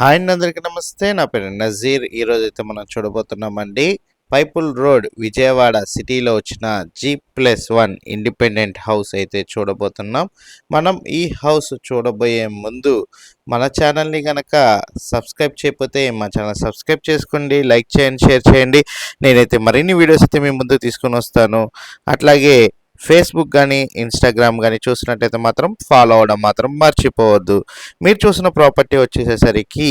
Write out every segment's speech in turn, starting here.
Hi అండి అందరికీ నమస్తే. నా పేరు నజీర్. ఈరోజు అయితే మనం చూడబోతున్నామండి. పైపుల్ రోడ్ విజయవాడ సిటీలో వచ్చిన G plus one independent house అయితే చూడబోతున్నాం. మనం ఈ హౌస్ చూడబోయే ముందు మన ఛానల్ని కనుక సబ్స్క్రైబ్ చేయకపోతే మా ఛానల్ సబ్స్క్రైబ్ చేసుకోండి లైక్ చేయండి షేర్ చేయండి. నేనైతే మరిన్ని వీడియోస్ అయితే మీ ముందు తీసుకొని వస్తాను. అట్లాగే ఫేస్బుక్ కానీ ఇన్స్టాగ్రామ్ కానీ చూసినట్టయితే మాత్రం ఫాలో అవడం మాత్రం మర్చిపోవద్దు. మీరు చూసిన ప్రాపర్టీ వచ్చేసేసరికి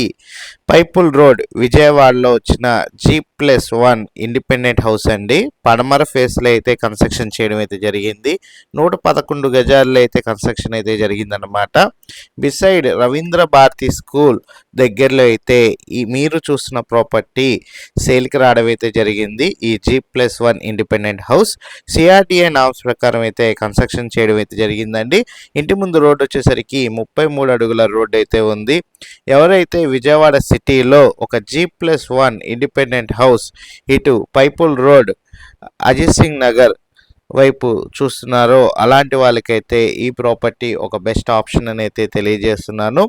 పైపుల్ రోడ్ విజయవాడలో వచ్చిన G plus one independent house అండి. పడమర ఫేస్లో అయితే కన్స్ట్రక్షన్ చేయడం అయితే జరిగింది. నూట పదకొండు గజాల్లో అయితే కన్స్ట్రక్షన్ అయితే జరిగిందనమాట బిసైడ్ రవీంద్ర భారతి స్కూల్ దగ్గరలో అయితే ఈ మీరు చూసిన ప్రాపర్టీ సేల్కి రావడం అయితే జరిగింది. ఈ G plus one independent house CRDA norms ప్రకారం అయితే కన్స్ట్రక్షన్ చేయడం అయితే జరిగిందండి. ఇంటి ముందు రోడ్డు వచ్చేసరికి ముప్పై మూడు అడుగుల రోడ్డు అయితే ఉంది. ఎవరైతే విజయవాడ సిటీలో ఒక G plus one independent house ఇటు పైపుల్ రోడ్ అజిత్ సింగ్ నగర్ వైపు చూస్తున్నారో అలాంటి వాళ్ళకైతే ఈ ప్రాపర్టీ ఒక బెస్ట్ ఆప్షన్ అని అయితే తెలియజేస్తున్నాను.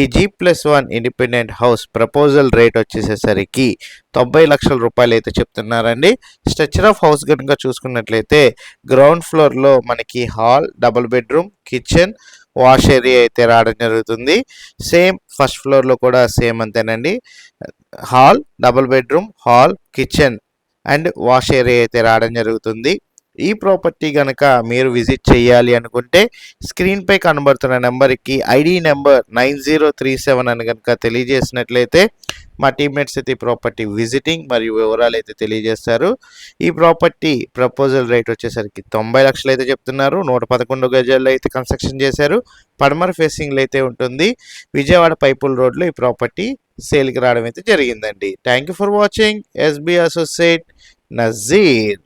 ఈ G plus one independent house proposal rate వచ్చేసేసరికి తొంభై లక్షల రూపాయలు అయితే చెప్తున్నారండి. స్ట్రక్చర్ ఆఫ్ హౌస్ కనుక చూసుకున్నట్లయితే గ్రౌండ్ ఫ్లోర్లో మనకి hall double bedroom kitchen wash area అయితే రావడం జరుగుతుంది. సేమ్ ఫస్ట్ ఫ్లోర్లో కూడా సేమ్ అంతేనండి. Hall double bedroom hall kitchen and wash area అయితే రావడం జరుగుతుంది. ఈ ప్రాపర్టీ కనుక మీరు విజిట్ చేయాలి అనుకుంటే స్క్రీన్పై కనబడుతున్న నెంబర్కి ID number nine zero three seven అని కనుక తెలియజేసినట్లయితే మా టీమ్మేట్స్ అయితే ఈ ప్రాపర్టీ విజిటింగ్ మరియు వివరాలు అయితే తెలియజేస్తారు. ఈ ప్రాపర్టీ ప్రపోజల్ రేట్ వచ్చేసరికి తొంభై లక్షలు అయితే చెప్తున్నారు. నూట పదకొండు గజాల్లో అయితే కన్స్ట్రక్షన్ చేశారు. పడమర ఫేసింగ్లో అయితే ఉంటుంది. విజయవాడ పైపుల్ రోడ్లో ఈ ప్రాపర్టీ సేల్కి రావడం అయితే జరిగిందండి. Thank you for watching. SB associate Nazeer.